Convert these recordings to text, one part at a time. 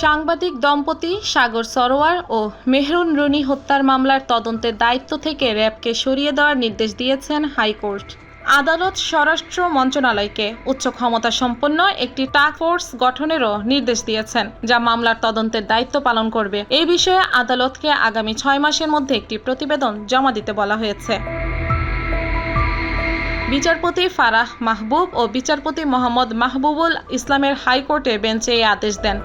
সাংবাদিক দম্পতি সাগর সরোয়ার ও মেহরুন রুনি হত্যার মামলার তদন্তের দায়িত্ব থেকে র্যাবকে সরিয়ে দেওয়ার নির্দেশ দিয়েছেন হাইকোর্ট। আদালত স্বরাষ্ট্র মন্ত্রণালয়কে উচ্চ ক্ষমতা সম্পন্ন একটি টাস্ক ফোর্স গঠনেরও নির্দেশ দিয়েছেন, যা মামলার তদন্তের দায়িত্ব পালন করবে। এই বিষয়ে আদালতকে আগামী ছয় মাসের মধ্যে একটি প্রতিবেদন জমা দিতে বলা হয়েছে। বিচারপতি ফারাহ মাহবুব ও বিচারপতি মোহাম্মদ মাহবুবুল ইসলামের হাইকোর্টে বেঞ্চে এই আদেশ দেন।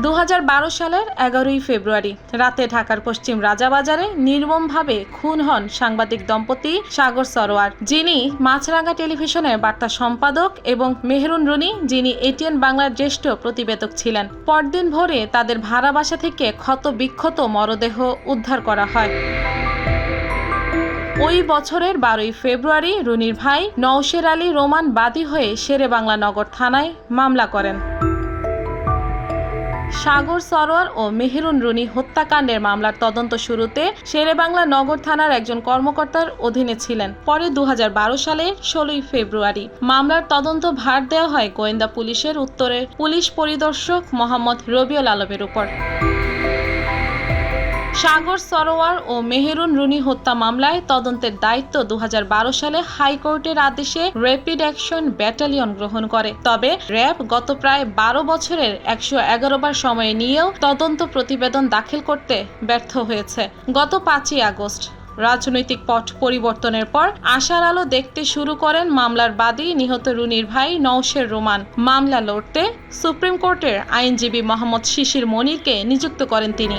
দু হাজার বারো সালের এগারোই ফেব্রুয়ারি, রাতে ঢাকার পশ্চিম রাজাবাজারে নির্মমভাবে খুন হন সাংবাদিক দম্পতি সাগর সরোয়ার, যিনি মাছরাঙ্গা টেলিভিশনের বার্তা সম্পাদক এবং মেহরুন রুনি, যিনি এটিএন বাংলার জ্যেষ্ঠ প্রতিবেদক ছিলেন। পরদিন ভোরে তাদের ভাড়া বাসা থেকে ক্ষত বিক্ষত মরদেহ উদ্ধার করা হয়। ওই বছরের বারোই ফেব্রুয়ারি রুনির ভাই নওশের আলী রোমান বাদী হয়ে শেরে বাংলা নগর থানায় মামলা করেন। সাগর সরোয়ার ও মেহেরুন রুনি হত্যাকাণ্ডের মামলার তদন্ত শুরুতে শেরেবাংলা নগর থানার একজন কর্মকর্তার অধীনে ছিলেন। পরে দু সালে ষোলোই ফেব্রুয়ারি মামলার তদন্ত ভার দেওয়া হয় গোয়েন্দা পুলিশের উত্তরের পুলিশ পরিদর্শক মোহাম্মদ রবিউল আলমের উপর। সাগর সরোয়ার ও মেহেরুন রুনি হত্যা মামলায় তদন্তের দায়িত্ব দু হাজার বারো সালে হাইকোর্টের আদেশে র্যাপিড অ্যাকশন ব্যাটালিয়ন গ্রহণ করে। তবে র্যাব গত প্রায় বারো বছরের একশো এগারো বার সময় নিয়েও তদন্ত প্রতিবেদন দাখিল করতে ব্যর্থ হয়েছে। গত পাঁচই আগস্ট রাজনৈতিক পট পরিবর্তনের পর আশার আলো দেখতে শুরু করেন মামলার বাদী নিহত রুনির ভাই নওশের রোমান। মামলা লড়তে সুপ্রিম কোর্টের আইনজীবী মোহাম্মদ শিশির মনিরকে নিযুক্ত করেন তিনি।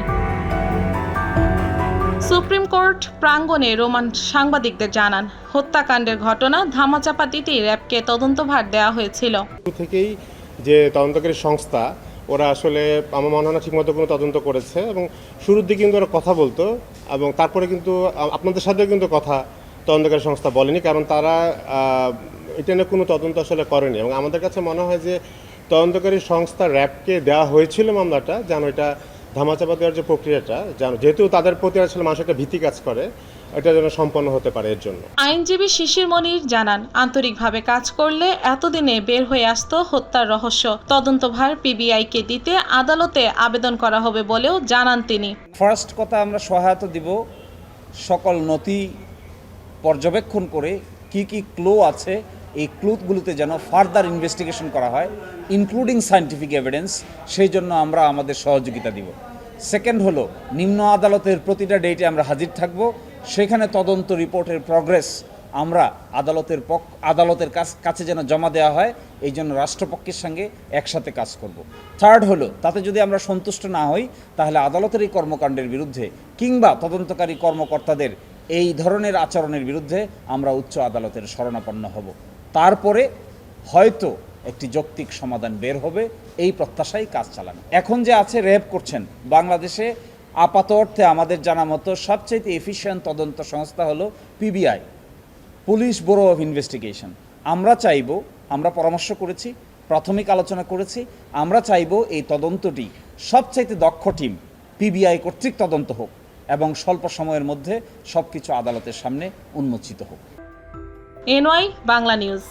সুপ্রিম কোর্ট প্রাঙ্গণে রোমান সাংবাদিকদের জানান, হত্যাকাণ্ডের ঘটনা ধামাচাপা দিতেই র্যাবকে তদন্তভার দেওয়া হয়েছিল। থেকেই যে তদন্তকারী সংস্থা, ওরা আসলে আমার মনে হয় না ঠিকমতো কোনো তদন্ত করেছে এবং শুরুর দিকে কিন্তু ওরা কথা বলতো এবং তারপরে কিন্তু আপনাদের সাথেও কিন্তু কথা তদন্তকারী সংস্থা বলেনি কারণ তারা এটা নিয়ে কোনো তদন্ত আসলে করেনি এবং আমাদের কাছে মনে হয় যে তদন্তকারী সংস্থা র্যাবকে দেওয়া হয়েছিল মামলাটা, যেন এটা ধামাচাপা দেওয়ার যে প্রক্রিয়াটা যেন যেহেতু তাদের প্রতি আসলে মানুষ একটা ভীতি কাজ করে এটা যেন সম্পন্ন হতে পারে এর জন্য। আইনজীবী শিশির মনির জানান আন্তরিকভাবে কাজ করলে এতদিনে বের হয়ে আসতো হত্যার রহস্য। তদন্তভার পিবিআইকে দিতে আদালতে আবেদন করা হবে বলেও জানান তিনি। ফার্স্ট কথা আমরা সহায়তা দিব সকল নথি পর্যবেক্ষণ করে কি কি ক্লো আছে এই ক্লুথগুলোতে যেন ফার্দার ইনভেস্টিগেশন করা হয় ইনক্লুডিং সায়েন্টিফিক এভিডেন্স সেই জন্য আমরা আমাদের সহযোগিতা দিব। সেকেন্ড হলো, নিম্ন আদালতের প্রতিটা ডেটে আমরা হাজির থাকব। সেখানে তদন্ত রিপোর্টের প্রগ্রেস আমরা আদালতের পক্ষ, আদালতের কাছ- কাছে যেন জমা দেওয়া হয়, এই জন্য রাষ্ট্রপক্ষের সঙ্গে একসাথে কাজ করব। থার্ড হলো, তাতে যদি আমরা সন্তুষ্ট না হই, তাহলে আদালতের এই কর্মকাণ্ডের বিরুদ্ধে কিংবা তদন্তকারী কর্মকর্তাদের এই ধরনের আচরণের বিরুদ্ধে আমরা উচ্চ আদালতের শরণাপন্ন হব। তারপরে হয়তো একটি যৌক্তিক সমাধান বের হবে, এই প্রত্যাশাই কাজ চালানো। এখন যে আছে র্যাব করছেন। বাংলাদেশে আপাত অর্থে আমাদের জানা মতো সবচেয়ে এফিশিয়েন্ট তদন্ত সংস্থা হলো PBI police bureau of investigation. আমরা চাইব, আমরা পরামর্শ করেছি, প্রাথমিক আলোচনা করেছি, আমরা চাইব এই তদন্তটি সবচাইতে দক্ষ টিম পিবিআই কর্তৃক তদন্ত হোক এবং স্বল্প সময়ের মধ্যে সব কিছু আদালতের সামনে উন্মোচিত হোক। NY Bangla news.